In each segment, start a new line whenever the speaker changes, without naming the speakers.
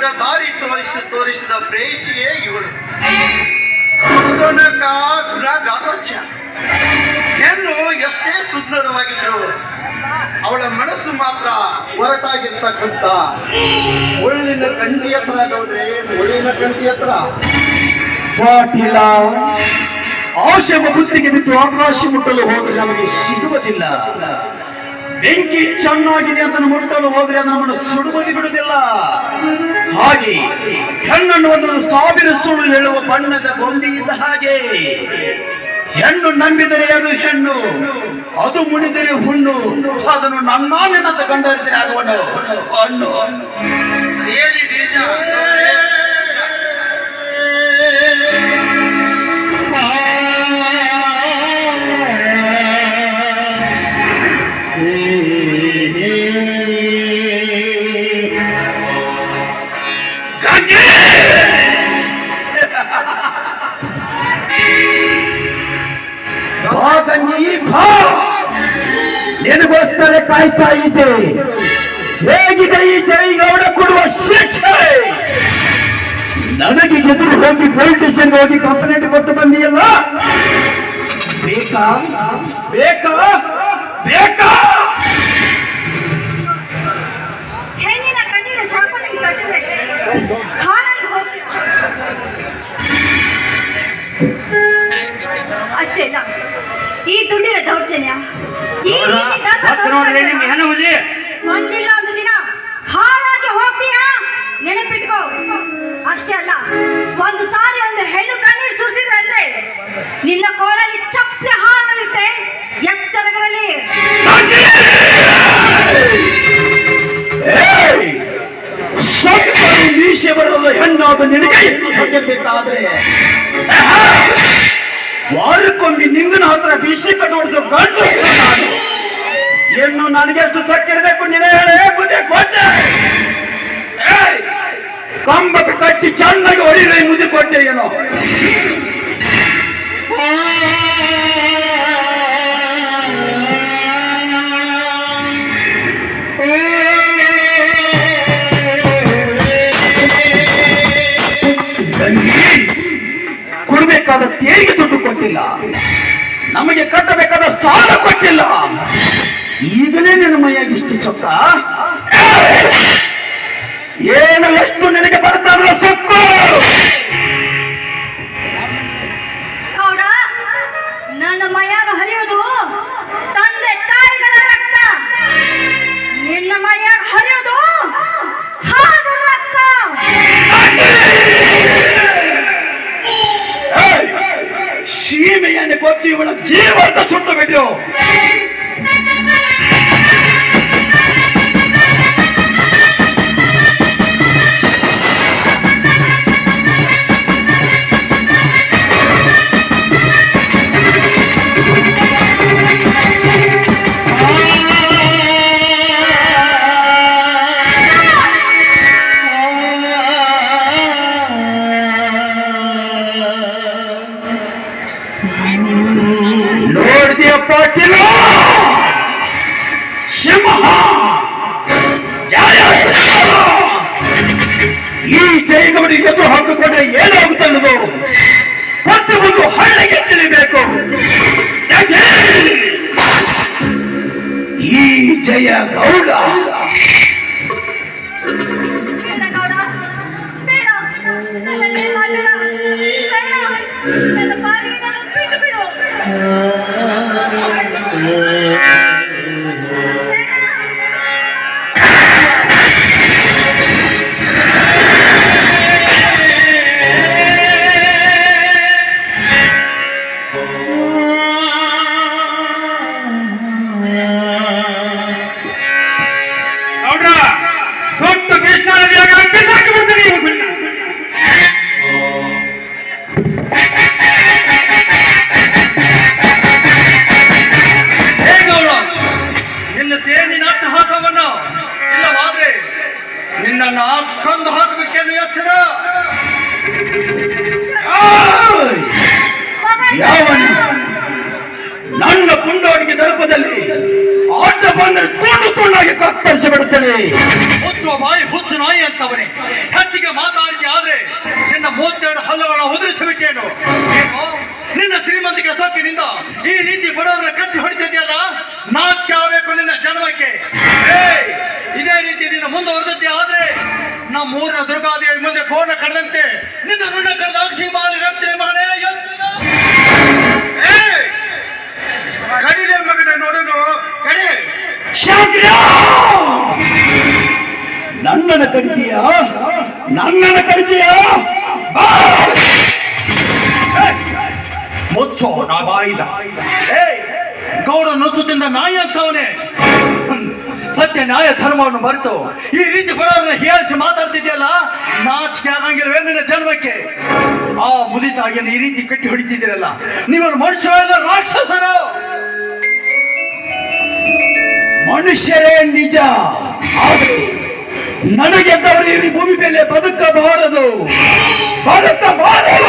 ನಿನಗ ದಾರಿ ತೋರಿಸಿ ತೋರಿಸಿದ ಪ್ರೇಯಸಿಯೇ ಇವಳು. ಹೆಣ್ಣು ಎಷ್ಟೇ ಸುದೃಢವಾಗಿದ್ರು ಅವಳ ಮನಸ್ಸು ಮಾತ್ರ ಹೊರಟಾಗಿರ್ತಕ್ಕಂಥ ಒಳ್ಳಿನ ಕಂಡಿ ಹತ್ರ ಗೌಡ್ರೆ, ಒಳ್ಳಿನ ಕಂಡಿ ಹತ್ರ.
ಪಾಟೀಲ ಆಶೆ ಬುದ್ಧಿಗೆ ಆಕಾಶ ಮುಟ್ಟಲು ಹೋದ್ರೆ ನಮಗೆ ಸಿಗುವುದಿಲ್ಲ. ಬೆಂಕಿ ಚೆನ್ನಾಗಿದೆ ಅಂತ ಮುಟ್ಟಲು ಹೋದ್ರೆ ಅದು ನಮ್ಮನ್ನು ಸುಡುಬದಿ ಬಿಡುವುದಿಲ್ಲ. ಹಾಗೆ ಹೆಣ್ಣನ್ನು ಒಂದು ಸಾವಿರ ಸುಳ್ಳು ಹೇಳುವ ಬಣ್ಣದ ಗೊಂಬೆ ಇದ್ದ ಹಾಗೆ. ಹೆಣ್ಣು ನಂಬಿದರೆ ಅದು ಹೆಣ್ಣು, ಅದು ಮುಡಿದರೆ ಹುಣ್ಣು, ಅದನ್ನು ನನ್ನ ನೆನದ ಕಂಡರಿದ್ರೆ ಆಗುವನು ಹಣ್ಣು ಬಾ ಗಂಗಿ ಬಾ ನಿನಗೋಸ್ಕರ ಕಾಯ್ತಾ ಇದೆ ಹೇಗಿದೆ ಈ ಜೈಗೌಡ ಕೊಡುವ ಶಿಕ್ಷೆ? ನನಗೆ ಎದುರು ಹೋಗಿ ಪೊಲಿಟಿಷಿಯನ್ ಹೋಗಿ ಕಂಪ್ಲೇಂಟ್ ಕೊಟ್ಟು ಬಂದಿಯಲ್ಲ? ಬೇಕಾ? ಬೇಕಾ? ಬೇಕಾ?
ಇಲ್ಲ. ಈ ದುಡ್ಡಿನ ದೌರ್ಜನ್ಯ. ಈ ರೀತಿ ದಾಸ ದೌರ್ಜನ್ಯ ಒಂದಿಲ್ಲ ಒಂದು ದಿನ ಹಾಳಾಗಿ ಹೋಗ್ತೀಯಾ? ನೆನಪಿಟ್ಕೋ. ಅಷ್ಟೇ ಅಲ್ಲ ಒಂದು ಸಾರಿ ಒಂದು ಹೆಣ್ಣು ಕಣ್ಣೀರು ಸುರಿಸಿದ್ರೆ ಅಂದ್ರೆ ನಿನ್ನ ಕೋಲಲ್ಲಿ ಚಪ್ಪಲಿ ಹಾಳಿರುತ್ತೆ ಎಚ್ಚರಗಳಲ್ಲಿ!
ಸ್ವಲ್ಪ ಮೀಸೆ ಬರಲು ಹೆಣ್ಣಾದ ನಿನಗೆ ಸತ್ಯ ಹೊಂದಬೇಕಾದ್ರೆ ವಾರಕ್ಕೊಮ್ಮೆ ನಿಂಗನ ಹತ್ರ ಬಿಸಿ ಕಟ್ಟೋಡಿಸೋ ಗಂಟು ಏನು ನನಗೆಷ್ಟು ಸಕ್ಕಿರಬೇಕು ನೀನೇ ಹೇಳೇ. ಕೊಟ್ಟೆ! ಕಂಬಕ್ಕೆ ಕಟ್ಟಿ ಚೆನ್ನಾಗಿ ಹೊಡಿದ್ರೆ ಮುದಿ ಕೊಟ್ಟೆ ಏನೋ. ಕೊಡ್ಬೇಕಾದ ತೆರಿಗೆ ದುಡ್ಡು ಕೊಟ್ಟಿಲ್ಲ. ನಮಗೆ ಕಟ್ಟಬೇಕಾದ ಸಾಲ ಕೊಟ್ಟಿಲ್ಲ. ಈಗಲೇ ನಿನ್ನ ಮೈಯಾಗಿ ಇಷ್ಟು ಸೊಕ್ಕ? ಏನು ಎಷ್ಟು ನಿನಗೆ ಬರ್ತಾರಲ್ಲ ಸೊಕ್ಕು?
ನನ್ನ ಮೈಯಾಗ ಹರಿಯೋದು ತಂದೆ ತಾಯಿಗಳ ರಕ್ತ. ನಿನ್ನ ಮೈಯಾಗ
ಇವಳ ಜೀವಂತ ಸುಟ್ಟು ಬಿಟ್ಟು ಪಾಟೀಲ ಸಿಂಹ! ಈ ಜೈಗವನಿಗೆ ಎದುರು ಹಾಕಿಕೊಂಡ್ರೆ ಏನಾಗುತ್ತೆ ಅನ್ನೋದು ಮತ್ತೆ ಒಂದು ಹಳ್ಳಿಗೆ ತಿಳಿಬೇಕು? ಈ ಜಯ ಗೌಡ.
ಬೇಡ.
ಕತ್ತರಿಸಿ ಬಿಡುತ್ತೇನೆ
ಹುಚ್ಚುವ ಬಾಯಿ, ಹುಚ್ಚು ನಾಯಿ ಅಂತವನೇ ಹೆಚ್ಚಿಗೆ ಮಾತಾಡಿದೆ ಆದ್ರೆ ನಿನ್ನ ಮೂವತ್ತೆರಡು ಹಲ್ಲುಗಳ ಉದುರಿಸಿಬಿಟ್ಟೇನು ನಿನ್ನ ಶ್ರೀಮಂತಿಕೆ ಸೊಕ್ಕಿನಿಂದ ಈ ರೀತಿ ಬಡವರ ಕಟ್ಟಿ ಹೊಡಿತಿದ್ಯಲ್ಲ ನಾಚಿಕೆ ಆಗಬೇಕು ನಿನ್ನ ಜನ್ಮಕ್ಕೆ! ಇದೇ ರೀತಿ ನಿನ್ನ ಮುಂದುವರೆದದ್ದೇ ಆದ್ರೆ ನಮ್ಮ ಊರಿನ ದುರ್ಗಾದೇವಿ ಮುಂದೆ ಕೋನ ಕಡದಂತೆ ನಿನ್ನ ಋಣ ಕಡದ ಅಕ್ಷಿ ಬಾಲಿ ಹೇಳ್ತೀನಿ ಮಾಡೆ! ಕಡಿಲೆ ಮಗನ ನೋಡೋದು ಕಡೆ
ಶಾಂತಿಯ ನನ್ನನ ಕರಿತೀಯ? ನನ್ನನ ಕರಿತೀಯ?
ಗೌಡ ನುಚ್ಚುತ್ತಿಂದ ನಾಯಿ ಅಂತವನೇ ಸತ್ಯ ನ್ಯಾಯ ಧರ್ಮವನ್ನು ಮರೆತು ಈ ರೀತಿ ಬಡವರನ್ನ ಹೇಳಿಸಿ ಮಾತಾಡ್ತಿದ್ಯಲ್ಲ? ನಾಚಿಕೆ ಆಗಂಗಿಲ್ವೇ ಜನ್ಮಕ್ಕೆ? ಆ ಮುದಿತಾಗಿಯನ್ನು ಈ ರೀತಿ ಕಟ್ಟಿ ಹೊಡಿತಿದ್ದೀರಲ್ಲ. ನಿಮ್ಮನ್ನು ಮನುಷ್ಯ ರಾಕ್ಷಸರು!
ಮನುಷ್ಯರೇ ನಿಜ. ನನಗೆ ಈ ಭೂಮಿ ಮೇಲೆ ಬದುಕಬಾರದು. ಬದುಕಬಾರದು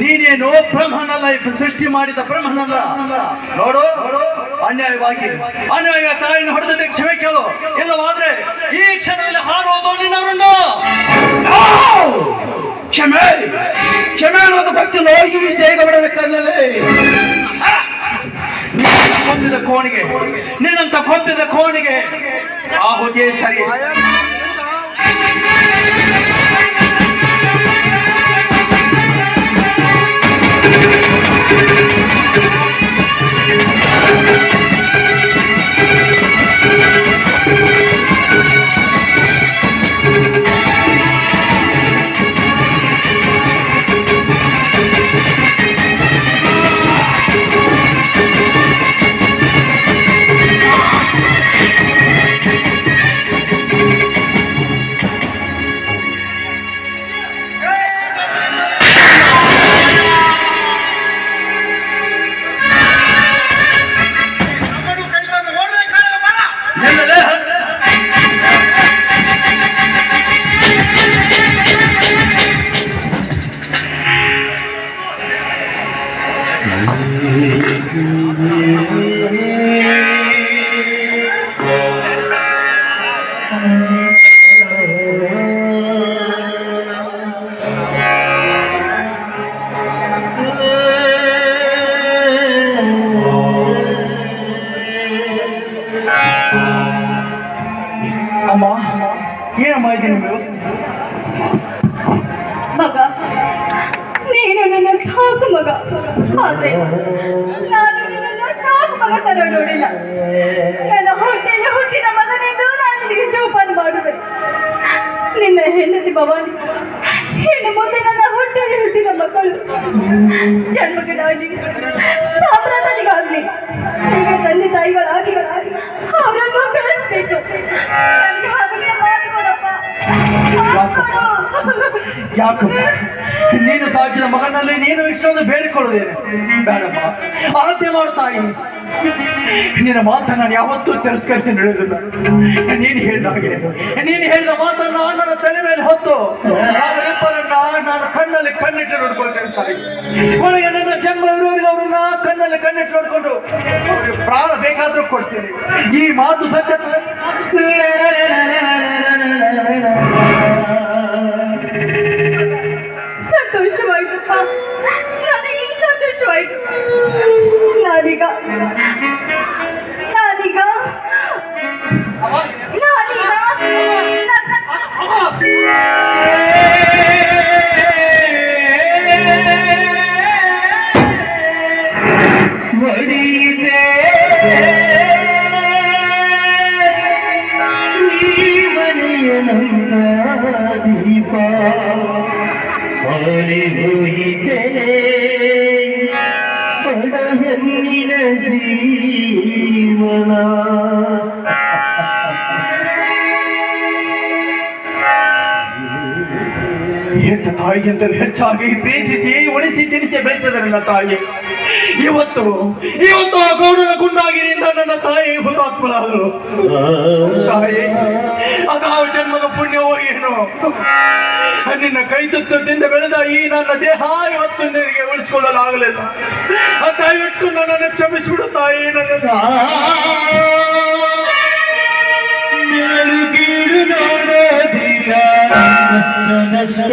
ನೀನೇನು ಬ್ರಹ್ಮನಲ್ಲ ಸೃಷ್ಟಿ ಮಾಡಿದ ಬ್ರಹ್ಮನಲ್ಲ. ನೋಡು ಅನ್ಯಾಯವಾಗಿ. ಅನ್ಯಾಯ ತಾಯಿನ ಹೊಡೆದ ಕ್ಷಮೆ ಕೇಳು. ಇಲ್ಲವಾದ್ರೆ ಈ ಕ್ಷಣದಲ್ಲಿ ಹಾರೋದು ನಿನ್ನ
ಕ್ಷಮೆ. ಕ್ಷಮೆ ಅನ್ನೋದು ಗೊತ್ತಿಲ್ಲ ಈ ಜಯಗೌಡನ ಕಣ್ಣಲ್ಲಿ.
ಕೋಣಿಗೆ. ಕೊಂದಿದ ಕೋಣಿಗೆ. ಆಹುದೇ ಸರಿ.
ಸಾಕು ಮಗ ತರ ನೋಡಿಲ್ಲ ಹೊಟ್ಟೆಯಲ್ಲಿ ಹುಟ್ಟಿದ ಮಗನೆಂದು ನಾನು ನಿನಗೆ ಜೋಪಾನ ಮಾಡುವೆ. ನಿನ್ನ ಹೆಂಡತಿ ಭವಾನಿ, ಇನ್ನು ಮುಂದೆ ನನ್ನ ಹೊಟ್ಟೆಯಲ್ಲಿ ಹುಟ್ಟಿದ ಮಕ್ಕಳು ಜನ್ಮಗಳಾಗಲಿ ಸಾಮ್ರಾಟನಿಗಾಗಲಿ ಈಗ ತಂದೆ ತಾಯಿಗಳಾಗಿ ಅವರನ್ನು ಬೆಳೆಸಬೇಕು. ನನಗೆ
ಸಾಕಿದ ಮಗನಲ್ಲಿ ನೀನು ಇಷ್ಟೊಂದು ಬೇಡಿಕೊಳ್ಳುತ್ತೇನೆ. ಬೇಡಪ್ಪ ಆರತಿ ಮಾಡು ತಾಯಿ. ನಿನ್ನ ಮಾತನ್ನ ನಾನು ಯಾವತ್ತೂ ತಿರಸ್ಕರಿಸಿ ನಡೆಯುವುದಿಲ್ಲ. ನೀನು ಹೇಳಿದ ಹಾಗೆ. ನೀನು ಹೇಳಿದ ಮಾತನ್ನ ಅಣ್ಣನ ತಲೆ ಮೇಲೆ ಹೊತ್ತು. ನಾನು ಕಣ್ಣಲ್ಲಿ ಕಣ್ಣಿಟ್ಟು ನೋಡ್ಕೊಳ್ತೇನೆ ತಾಯಿ. ಕೊನೆಗೆ ನನ್ನ ಜನ್ಮ ಇರುವವರನ್ನ ಕಣ್ಣಲ್ಲಿ ಕಣ್ಣಿಟ್ಟು ನೋಡ್ಕೊಂಡು ಪ್ರಾಣ ಬೇಕಾದ್ರೂ ಕೊಡ್ತೀನಿ. ಈ ಮಾತು ಸತ್ಯ
ಸಂತೋಷವಾಯ್ತು ನಾನೀಗ ನಾನೀಗ ನಾನೀಗ
ಒಡೆಯಿದೆ ಈ ಮನೆಯ ನನ್ನ ದೀಪ ಹೊಳಿ ಹೋಯಿತೇನೆ ಹೊಡೆಯನ್ನಿನ ಜೀವನ
ಹೆತ್ತ ತಾಯಿಗಿಂತಲೂ ಹೆಚ್ಚಾಗಿ ಪ್ರೀತಿಸಿ ಉಳಿಸಿ ತಿನಿಸಿ ಬೆಳೆಸಿದ ನನ್ನ ತಾಯಿ ಇವತ್ತು ಇವತ್ತು ಆ ಗೌಡನ ಗುಂಡಾಗಿನಿಂದ ನನ್ನ ತಾಯಿ ಹುತಾತ್ಮರಾದರು ತಾಯಿ ಅದಾವ ಜನ್ಮದ ಪುಣ್ಯವೋ ಏನು? ನಿನ್ನ ಕೈ ತುತ್ತದಿಂದ ಬೆಳೆದ ಈ ನನ್ನ ದೇಹ ಇವತ್ತು ನಿನಗೆ ಉಳಿಸ್ಕೊಳ್ಳಲಾಗಲಿಲ್ಲ. ದಯವಿಟ್ಟು ನನ್ನನ್ನು ಕ್ಷಮಿಸಿಬಿಡು ತಾಯಿ, ನನ್ನ
ಮೇಲುಗೀಡು ನೋಡೋದಿಲ್ಲ
ನಷ್ಟ